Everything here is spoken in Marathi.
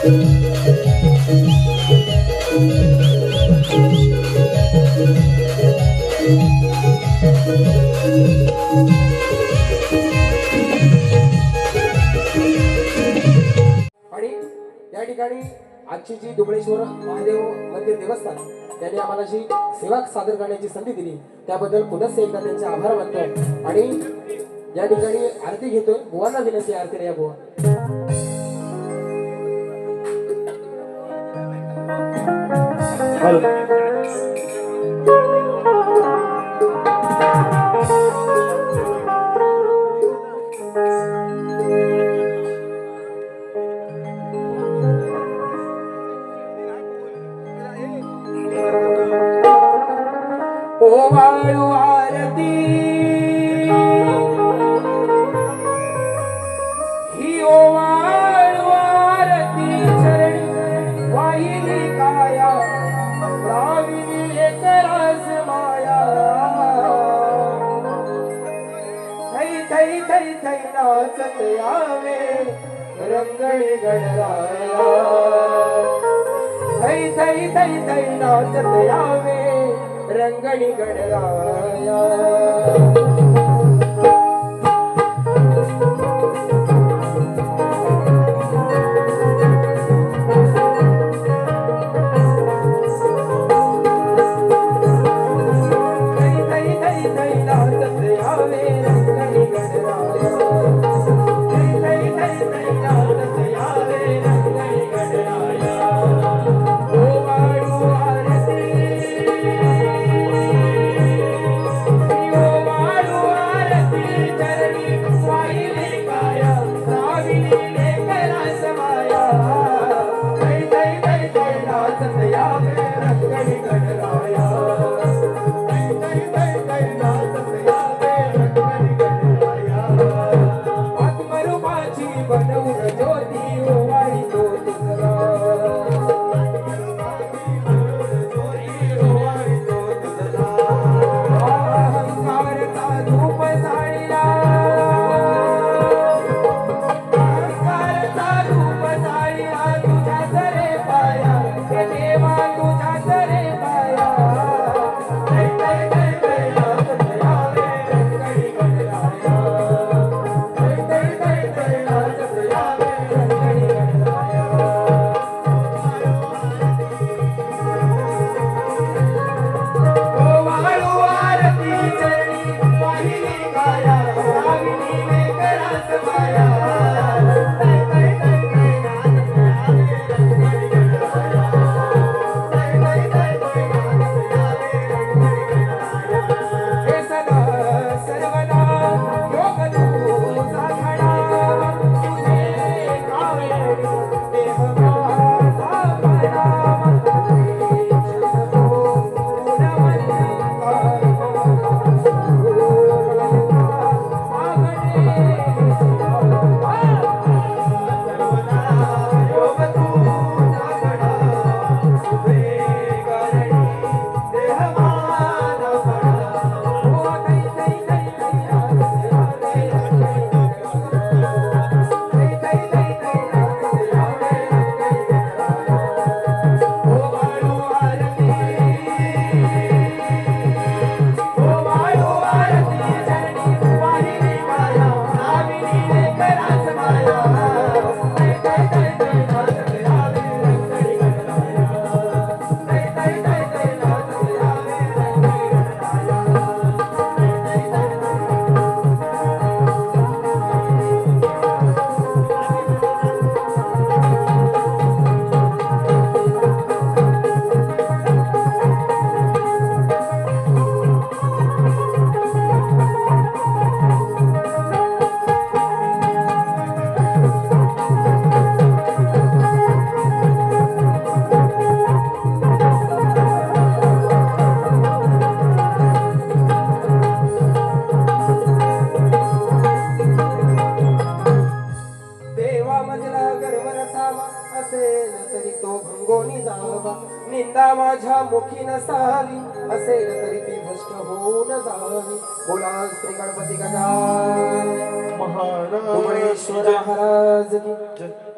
आणि या ठिकाणी आजची जी दुबळेश्वर महादेव मंदिर देवस्थान त्यांनी आम्हाला जी सेवा सादर करण्याची संधी दिली त्याबद्दल पुनश्च एकदा त्यांचे आभार मानतो. आणि या ठिकाणी आरती घेतोय बुवांना विनंती आरती आरतीला या बुवा. ভালো ও ভালো আরতি नाचत यावे रंगळी गणराया थै थै थै थै नाचत यावे रंगणी गणराया थै नसावा असेल तरी तो भंगोनी जावा. निंदा माझ्या मुखी नसावी असेल तरी ती भ्रष्ट होऊन जावी. बोला श्री गणपती गजानन. महाराज महाराज की जय.